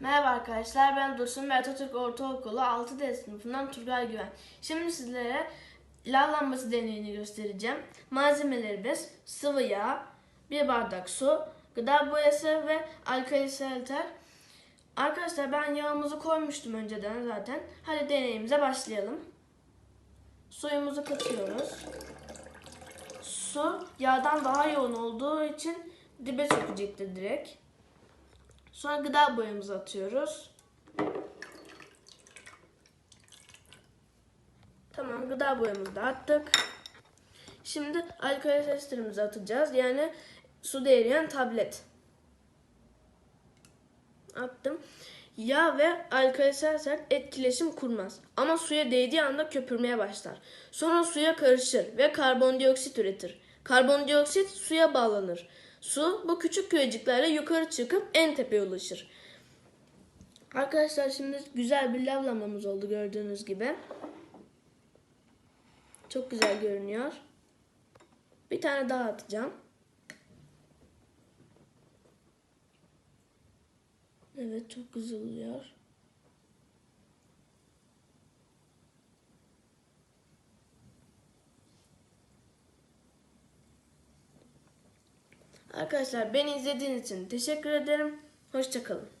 Merhaba arkadaşlar ben Dursun ve Atatürk Ortaokulu 6D sınıfından Turgay Güven. Şimdi sizlere lav lambası deneyini göstereceğim. Malzemelerimiz sıvı yağ, bir bardak su, gıda boyası ve alkali selter. Arkadaşlar ben yağımızı koymuştum önceden zaten. Hadi deneyimize başlayalım. Suyumuzu katıyoruz. Su yağdan daha yoğun olduğu için dibe çökecektir direkt. Sonra gıda boyamızı atıyoruz. Tamam gıda boyamızı da attık. Şimdi alkali testlerimizi atacağız. Yani suda eriyen tablet. Attım. Yağ ve alkali sert etkileşim kurmaz. Ama suya değdiği anda köpürmeye başlar. Sonra suya karışır ve karbondioksit üretir. Karbondioksit suya bağlanır. Su bu küçük köycüklerle yukarı çıkıp en tepeye ulaşır. Arkadaşlar şimdi güzel bir lav lambamız oldu gördüğünüz gibi. Çok güzel görünüyor. Bir tane daha atacağım. Evet çok güzel oluyor. Arkadaşlar beni izlediğiniz için teşekkür ederim. Hoşçakalın.